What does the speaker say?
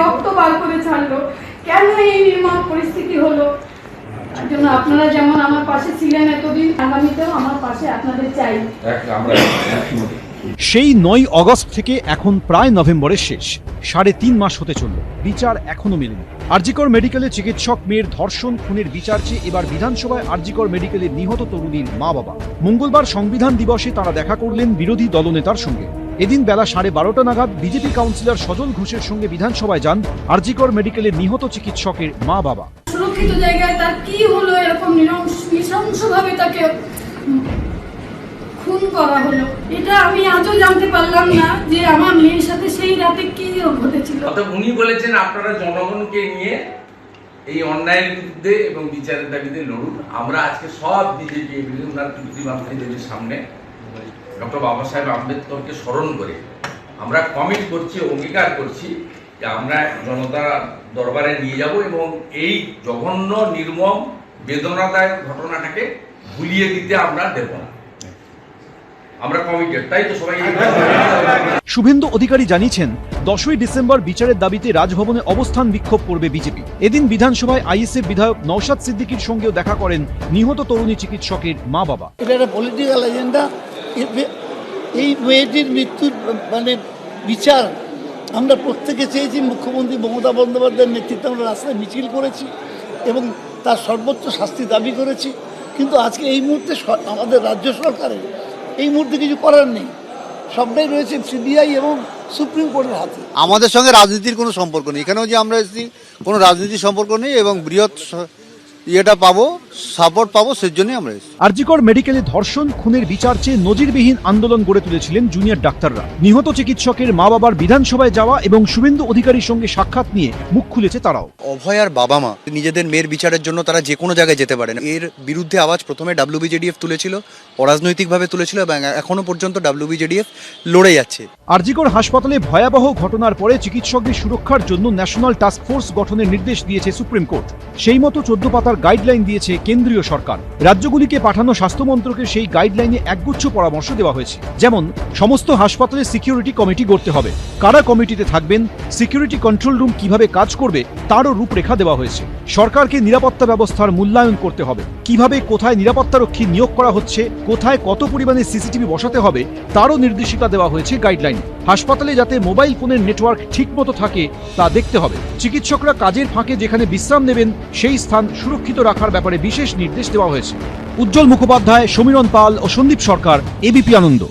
রক্ত বার করে ছাড়লো। কেন এই নির্মাণ পরিস্থিতি হলো? তার জন্য আপনারা যেমন আমার পাশে ছিলেন এতদিন আগামীতেও আমার পাশে আপনাদের চাই। সেই নয় অগস্ট থেকে এখন প্রায় নভেম্বরের শেষ। সাড়ে তিন মাস হতে চলল। বিচার এখনও মেলেনি। আরজিকর মেডিকেলে চিকিৎসক মেয়ের ধর্ষণ খুনের বিচার চেয়ে এবার বিধানসভায় আরজিকর মেডিকেলের নিহত তরুণীর মা বাবা মঙ্গলবার সংবিধান দিবসে তারা দেখা করলেন বিরোধী দলনেতার সঙ্গে। এদিন বেলা সাড়ে বারোটা নাগাদ বিজেপি কাউন্সিলর সজল ঘোষের সঙ্গে বিধানসভায় যান আরজিকর মেডিকেলের নিহত চিকিৎসকের মা বাবা সুরক্ষিত জায়গায় তার কি হলো এরকম তাকে খুন করা হলো। এটা আমি আজও জানতে পারলাম না যে আমার মেয়ের সাথে সেই রাতে কি ঘটেছিল। উনি বলেছেন আপনারা জনগণকে নিয়ে এই অন্যায়ের বিরুদ্ধে এবং বিচারের দাবিতে লড়ুন। আমরা আজকে সব বিজেপি এমএলএ ওনার দেবীর সামনে ডক্টর বাবা সাহেব আম্বেদকরকে স্মরণ করে আমরা কমিট করছি, অঙ্গীকার করছি যে আমরা জনতা দরবারে নিয়ে যাব এবং এই জঘন্য, নির্মম, বেদনাদায়ক ঘটনাটাকে ভুলিয়ে দিতে আমরা দেব না। আমরা কমিটেড তাই তো সবাই শুভেন্দু অধিকারী জানিয়েছেন দশই ডিসেম্বর বিচারের দাবিতে রাজভবনে অবস্থান বিক্ষোভ করবে বিজেপি। এদিন বিধানসভায় আইএসএফ বিধায়ক নওশাদ সিদ্দিকীর সঙ্গেও দেখা করেন নিহত তরুণী চিকিৎসকের মা বাবা এটা একটা পলিটিক্যাল এজেন্ডা এই মেয়েটির মৃত্যুর মানে বিচার আমরা প্রত্যেকে চেয়েছি মুখ্যমন্ত্রী মমতা বন্দ্যোপাধ্যায়ের নেতৃত্বে আমরা রাস্তায় মিছিল করেছি এবং তার সর্বোচ্চ শাস্তি দাবি করেছি। কিন্তু আজকে এই মুহূর্তে আমাদের রাজ্য সরকারের এই মুহূর্তে কিছু করার নেই। সবটাই রয়েছে সিবিআই এবং সুপ্রিম কোর্টের হাতে। আমাদের সঙ্গে রাজনীতির কোনো সম্পর্ক নেই। এখানেও যে আমরা এসেছি, কোনো রাজনীতির সম্পর্ক নেই এবং বৃহৎ ইয়েটা পাবো সাপোর্ট পাবো সেজন্যই আমরা এসেছি। আরজিকর মেডিকেলে ধর্ষণ খুনের বিচার চেয়ে নজিরবিহীন আন্দোলন গড়ে তুলেছিলেন জুনিয়র ডাক্তাররা। নিহত চিকিৎসকের মা বাবার বিধানসভায় যাওয়া এবং শুভেন্দু অধিকারীর সঙ্গে সাক্ষাৎ নিয়ে মুখ খুলেছে তারাও। অভয়ার বাবা মা নিজেদের মেয়ের বিচারের জন্য তারা যে কোনো জায়গায় যেতে পারেন। এর বিরুদ্ধে আওয়াজ প্রথমে ডাব্লিউবিজেডিএফ তুলেছিল অরাজনৈতিকভাবে তুলেছিল এবং এখনও পর্যন্ত ডাব্লিউবিজেডিএফ লড়ে যাচ্ছে। আরজিকর হাসপাতালে ভয়াবহ ঘটনার পরে চিকিৎসকদের সুরক্ষার জন্য ন্যাশনাল টাস্ক ফোর্স গঠনের নির্দেশ দিয়েছে সুপ্রিম কোর্ট। সেই মতো চোদ্দ পাতার গাইডলাইন দিয়েছে কেন্দ্রীয় সরকার। রাজ্যগুলিকে পাঠানো স্বাস্থ্যমন্ত্রকের সেই গাইডলাইনে একগুচ্ছ পরামর্শ দেওয়া হয়েছে। যেমন, সমস্ত হাসপাতালে সিকিউরিটি কমিটি গড়তে হবে। কারা কমিটিতে থাকবেন? সিকিউরিটি কন্ট্রোল রুম কীভাবে কাজ করবে? তারও রূপরেখা দেওয়া হয়েছে। সরকারকে নিরাপত্তা ব্যবস্থার মূল্যায়ন করতে হবে। কীভাবে, কোথায় নিরাপত্তারক্ষী নিয়োগ করা হচ্ছে, কোথায় কত পরিমাণে সিসিটিভি বসাতে হবে, তারও নির্দেশিকা দেওয়া হয়েছে গাইডলাইন। হাসপাতালে যাতে মোবাইল ফোনের নেটওয়ার্ক ঠিকমতো থাকে, তা দেখতে হবে। চিকিৎসকরা কাজের ফাঁকে যেখানে বিশ্রাম নেবেন, সেই স্থান সুরক্ষিত রাখার ব্যাপারে বিশেষ নির্দেশ দেওয়া হয়েছে। উজ্জ্বল মুখোপাধ্যায়, সমীরণ পাল ও সন্দীপ সরকার এবিপি আনন্দ।